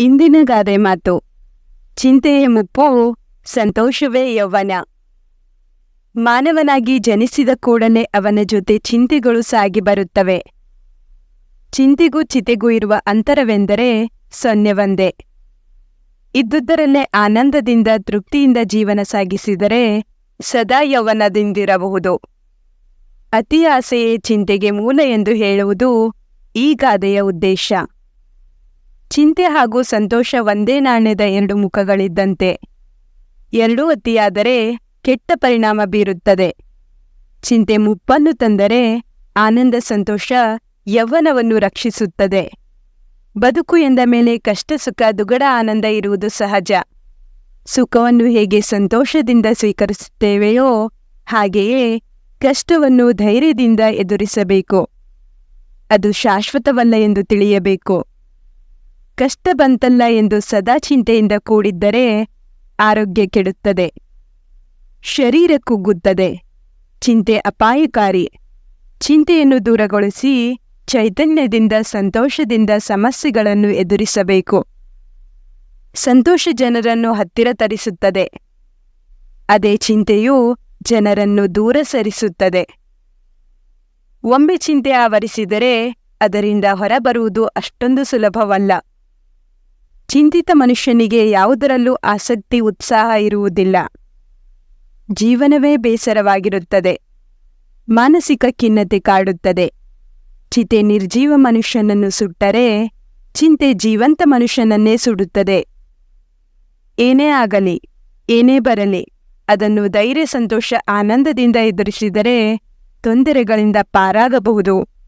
ಇಂದಿನ ಗಾದೆ ಮಾತು. ಚಿಂತೆಯ ಮುಪ್ಪು ಸಂತೋಷವೇ ಯೌವನ. ಮಾನವನಾಗಿ ಜನಿಸಿದ ಕೂಡಲೇ ಅವನ ಜೊತೆ ಚಿಂತೆಗಳು ಸಾಗಿ ಬರುತ್ತವೆ. ಚಿಂತೆಗೂ ಚಿತೆಗೂ ಇರುವ ಅಂತರವೆಂದರೆ ಸೊನ್ನೆ ಒಂದೇ. ಇದ್ದುದರಲ್ಲೇ ಆನಂದದಿಂದ ತೃಪ್ತಿಯಿಂದ ಜೀವನ ಸಾಗಿಸಿದರೆ ಸದಾ ಯೌವನದಿಂದಿರಬಹುದು. ಅತಿ ಚಿಂತೆಗೆ ಮೂಲ ಎಂದು ಹೇಳುವುದು ಈ ಗಾದೆಯ ಉದ್ದೇಶ. ಚಿಂತೆ ಹಾಗೂ ಸಂತೋಷ ಒಂದೇ ನಾಣ್ಯದ ಎರಡು ಮುಖಗಳಿದ್ದಂತೆ. ಎರಡೂ ಅತಿಯಾದರೆ ಕೆಟ್ಟ ಪರಿಣಾಮ ಬೀರುತ್ತದೆ. ಚಿಂತೆ ಮುಪ್ಪನ್ನು ತಂದರೆ ಆನಂದ ಸಂತೋಷ ಯೌವನವನ್ನು ರಕ್ಷಿಸುತ್ತದೆ. ಬದುಕು ಎಂದ ಮೇಲೆ ಕಷ್ಟ, ಸುಖ, ದುಗಡ, ಆನಂದ ಇರುವುದು ಸಹಜ. ಸುಖವನ್ನು ಹೇಗೆ ಸಂತೋಷದಿಂದ ಸ್ವೀಕರಿಸುತ್ತೇವೆಯೋ ಹಾಗೆಯೇ ಕಷ್ಟವನ್ನು ಧೈರ್ಯದಿಂದ ಎದುರಿಸಬೇಕು. ಅದು ಶಾಶ್ವತವಲ್ಲ ಎಂದು ತಿಳಿಯಬೇಕು. ಕಷ್ಟ ಬಂತಲ್ಲ ಎಂದು ಸದಾ ಚಿಂತೆಯಿಂದ ಕೂಡಿದ್ದರೆ ಆರೋಗ್ಯ ಕೆಡುತ್ತದೆ. ಶರೀರ ಕುಗ್ಗುತ್ತದೆ. ಚಿಂತೆ ಅಪಾಯಕಾರಿ. ಚಿಂತೆಯನ್ನು ದೂರಗೊಳಿಸಿ ಚೈತನ್ಯದಿಂದ, ಸಂತೋಷದಿಂದ ಸಮಸ್ಯೆಗಳನ್ನು ಎದುರಿಸಬೇಕು. ಸಂತೋಷ ಜನರನ್ನು ಹತ್ತಿರ ತರಿಸುತ್ತದೆ. ಅದೇ ಚಿಂತೆಯು ಜನರನ್ನು ದೂರ ಸರಿಸುತ್ತದೆ. ಒಮ್ಮೆ ಚಿಂತೆ ಆವರಿಸಿದರೆ ಅದರಿಂದ ಹೊರಬರುವುದು ಅಷ್ಟೊಂದು ಸುಲಭವಲ್ಲ. ಚಿಂತಿತ ಮನುಷ್ಯನಿಗೆ ಯಾವುದರಲ್ಲೂ ಆಸಕ್ತಿ, ಉತ್ಸಾಹ ಇರುವುದಿಲ್ಲ. ಜೀವನವೇ ಬೇಸರವಾಗಿರುತ್ತದೆ. ಮಾನಸಿಕ ಖಿನ್ನತೆ ಕಾಡುತ್ತದೆ. ಚಿತೆ ನಿರ್ಜೀವ ಮನುಷ್ಯನನ್ನು ಸುಟ್ಟರೆ ಚಿಂತೆ ಜೀವಂತ ಮನುಷ್ಯನನ್ನೇ ಸುಡುತ್ತದೆ. ಏನೇ ಆಗಲಿ, ಏನೇ ಬರಲಿ, ಅದನ್ನು ಧೈರ್ಯ, ಸಂತೋಷ, ಆನಂದದಿಂದ ಎದುರಿಸಿದರೆ ತೊಂದರೆಗಳಿಂದ ಪಾರಾಗಬಹುದು.